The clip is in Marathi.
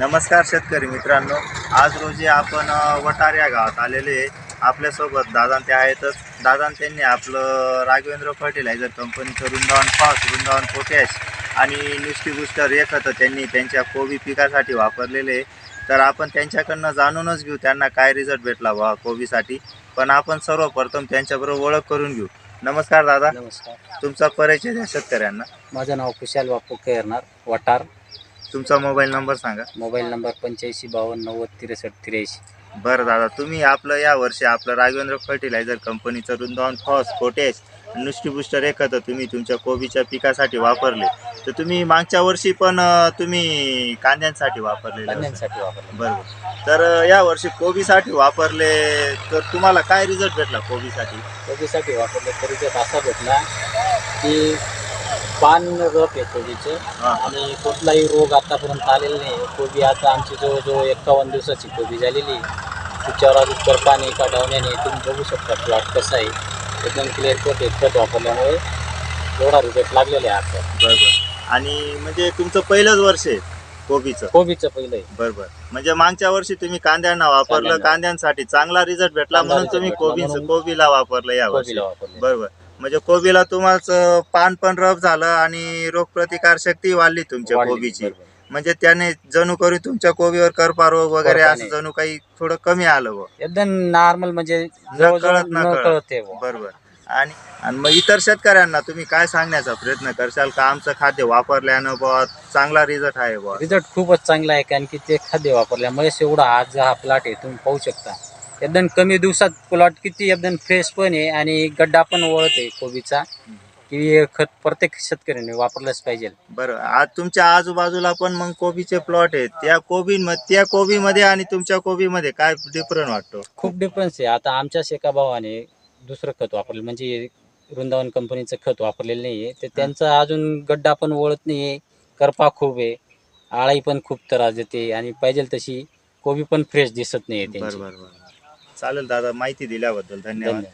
नमस्कार शेतकरी मित्रांनो. आज रोजी आपण वटार या गावात आलेले आहे. आपल्यासोबत दादा ते आहेतच. दादा त्यांनी आपलं राघवेंद्र फर्टिलायझर कंपनीचं वृंदावन फॉस वृंदावन पोटॅश आणि नुसती बुस्टर एक खतं त्यांनी त्यांच्या कोबी पिकासाठी वापरलेले. तर आपण त्यांच्याकडनं जाणूनच घेऊ त्यांना काय रिझल्ट भेटला बा कोबीसाठी. पण आपण सर्वप्रथम त्यांच्याबरोबर ओळख करून घेऊ. नमस्कार दादा. नमस्कार. तुमचा परिचय द्या शेतकऱ्यांना. माझं नाव कुशाल बापू केरनार वटार. तुमचा मोबाईल नंबर सांगा. मोबाईल नंबर पंच्याऐंशी बावन्न नव्वद त्रेसष्ट त्र्याऐंशी. बरं दादा तुम्ही आपलं या वर्षी आपलं राघवेंद्र फर्टिलायझर कंपनीचं वृंदावन फॉस पोटॅश नुसटी बुस्टर एक खतं तुम्ही तुमच्या कोबीच्या पिकासाठी वापरले. तर तुम्ही मागच्या वर्षी पण अं, तुम्ही कांद्यांसाठी वापरलेले होते. कांद्यांसाठी वापरलं बरोबर. तर अं, या वर्षी कोबीसाठी वापरले तर तुम्हाला काय रिझल्ट भेटला कोबीसाठी? कोबीसाठी वापरलं तरी त्यात असा भेटला की पान रप आहे कोबीचं. हां. आणि कुठलाही रोग आतापर्यंत आलेला नाही. कोबी आता आमची जवळजवळ एकावन्न दिवसाची कोबी झालेली आहे. तिच्यावर अजून कर पाणी का डावण्याने तुम्ही बघू शकता प्लॉट कसा आहे. एकदम क्लिअर कट आहे खत वापरल्यामुळे. एवढा रिझल्ट लागलेला आहे आता. बरोबर. आणि म्हणजे तुमचं पहिलंच वर्ष आहे कोबीचं. कोबीचं पहिलं आहे. बरोबर. म्हणजे मागच्या वर्षी तुम्ही कांद्यांना वापरलं. कांद्यांना. कांद्यांसाठी चांगला रिझल्ट भेटला. चांगला म्हणून result तुम्ही भेटला. कोबी म्हणून कोबीला वापरलं या वर्षी. कोबीला वापरलं. बरोबर. म्हणजे कोबीला तुम्हाला पान पण रफ झालं आणि रोगप्रतिकार शक्ती वाढली तुमच्या वाढली, कोबीची बरोबर. म्हणजे त्याने जणू करून तुमच्या कोबीवर करपा रोग वगैरे करपा असं नाही. जणू काही थोडं कमी आलं बुवा. एकदम नॉर्मल म्हणजे जवळजवळ कळत न न कळत. कळत आहे बुवा. बरोबर आणि आणि मग इतर शेतकऱ्यांना तुम्ही काय सांगण्याचा प्रयत्न करशाल का आमचं खाद्य वापरल्यानं बुवा चांगला रिझल्ट आहे बुवा रिझल्ट खूपच चांगला आहे कारण की ते खाद्य वापरल्यामुळे एवढा आज हा प्लॉट आहे तुम्ही पाहू शकता एकदम कमी दिवसात प्लॉट किती एकदम फ्रेश पण आहे आणि गड्डा पण वळत आहे कोबीचा. की हे खत प्रत्येक शेतकऱ्याने वापरलंच पाहिजे. बरं आज तुमच्या आजूबाजूला पण मग कोबीचे प्लॉट आहेत. त्या कोबी त्या कोबीमध्ये आणि तुमच्या कोबीमध्ये काय डिफरन्स वाटतो? खूप डिफरन्स आहे. आता आमच्याच एका भावाने दुसरं खत वापरलं म्हणजे वृंदावन कंपनीचं खत वापरलेलं नाही आहे. तर त्यांचा अजून गड्डा पण वळत नाही आहे. करपा खूप आहे. आळाई पण खूप त्रास देते आणि पाहिजे तशी कोबी पण फ्रेश दिसत नाही आहे चालेल दादा माहिती दिल्याबद्दल धन्यवाद.